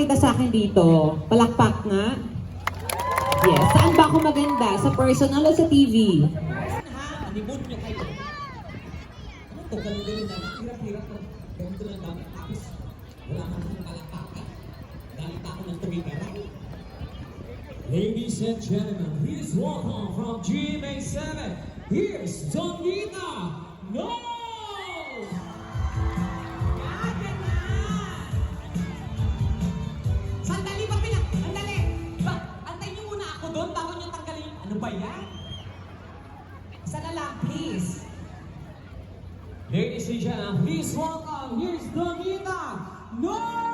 makita sa akin dito? Palakpak nga. Yes. Saan ba ako maganda? Sa personal o sa TV? Ha? Honeymoon niyo kayo. Ano to? Ganun-ganun na. Hirap-hirap dami. Tapos, wala man akong palakpakan. Galit ako ng tumigara. Ladies and gentlemen, please welcome from GMA7. Here's Donita No! Please. Ladies and gentlemen, please welcome. Here's Donita No!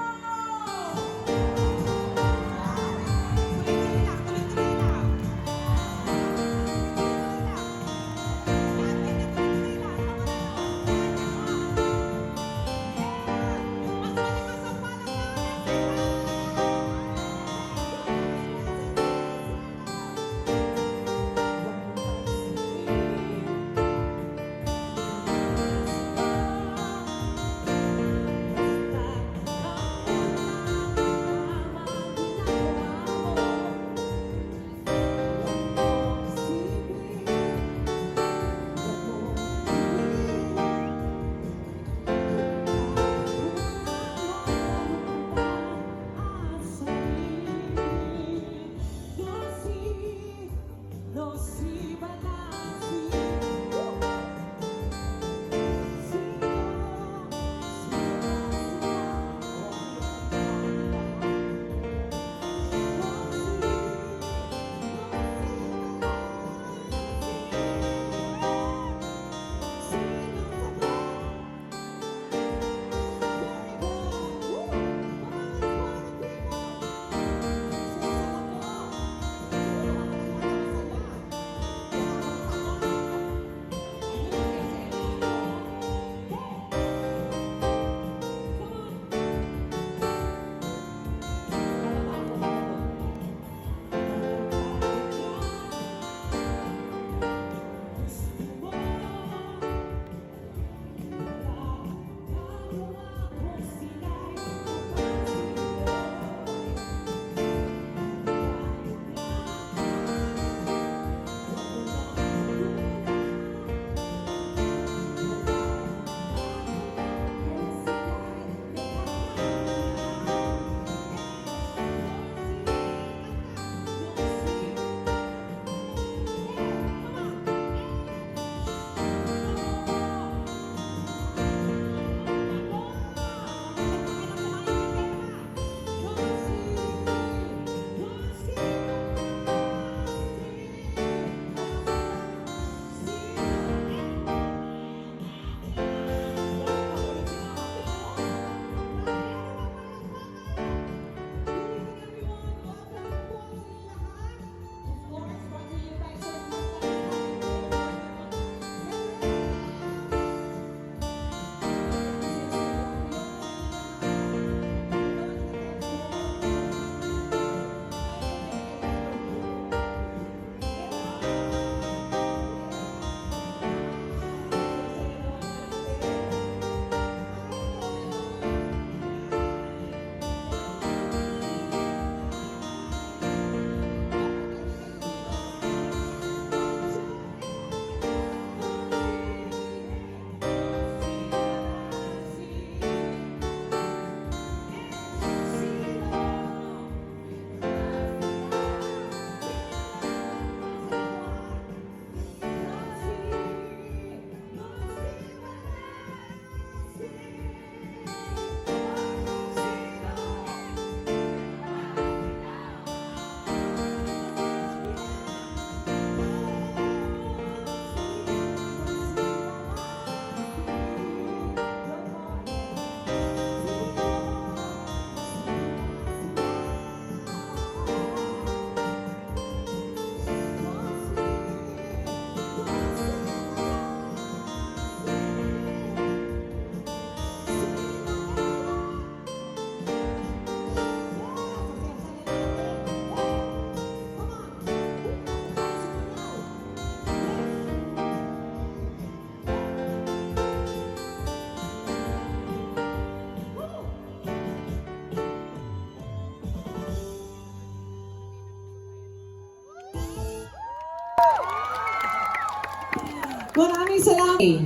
Maraming salamat.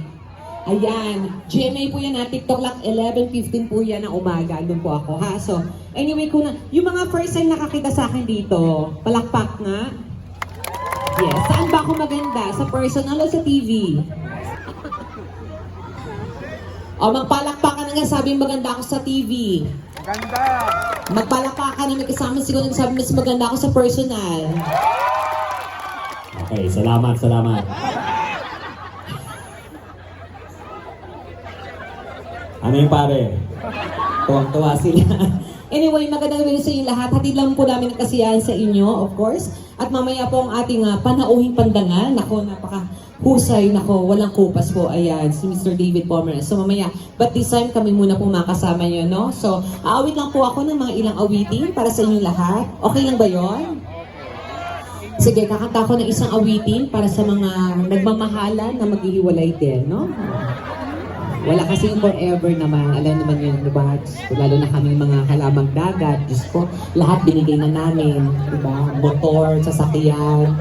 Ayan, GMA po yan ha, TikTok lang, 11.15 po yan ng umaga, doon po ako ha. So, anyway, kung na, yung mga first time nakakita sa akin dito, palakpak nga. Yes, saan ba ako maganda? Sa personal o sa TV? O, magpalakpakan nga sabi maganda ako sa TV. Ganda! Magpalakpakan na may kasama siguro nagsabi mas maganda ako sa personal. Okay, salamat, salamat. Ano yung pare? Tuwang-tuwa sila. anyway, magandang gabi sa inyo lahat. Hatid lang po namin ang kasiyahan sa inyo, of course. At mamaya po ang ating uh, panauhing pandangal. Nako, napaka husay. Nako, walang kupas po. Ayan, si Mr. David Pomeranz. So mamaya, but this time kami muna po makasama nyo, no? So, aawit lang po ako ng mga ilang awitin para sa inyong lahat. Okay lang ba yon? Sige, kakanta ko ng isang awitin para sa mga nagmamahalan na maghihiwalay din, no? Wala kasing forever naman. Alam naman yun, di ba? Diyos ko, Lalo na kami mga halamang dagat. Diyos ko, lahat binigay na namin. Di ba? Motor, sasakyan.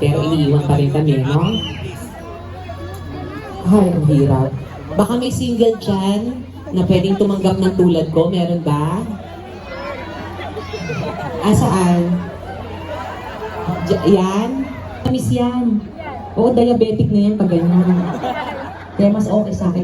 Pero iniiwan pa rin kami, no? Ay, ang hirap. Baka may single dyan na pwedeng tumanggap ng tulad ko. Meron ba? Ah, saan? Diya- yan? Miss yan. Oo, diabetic na yan pag ganyan. Kaya mas okay sa akin.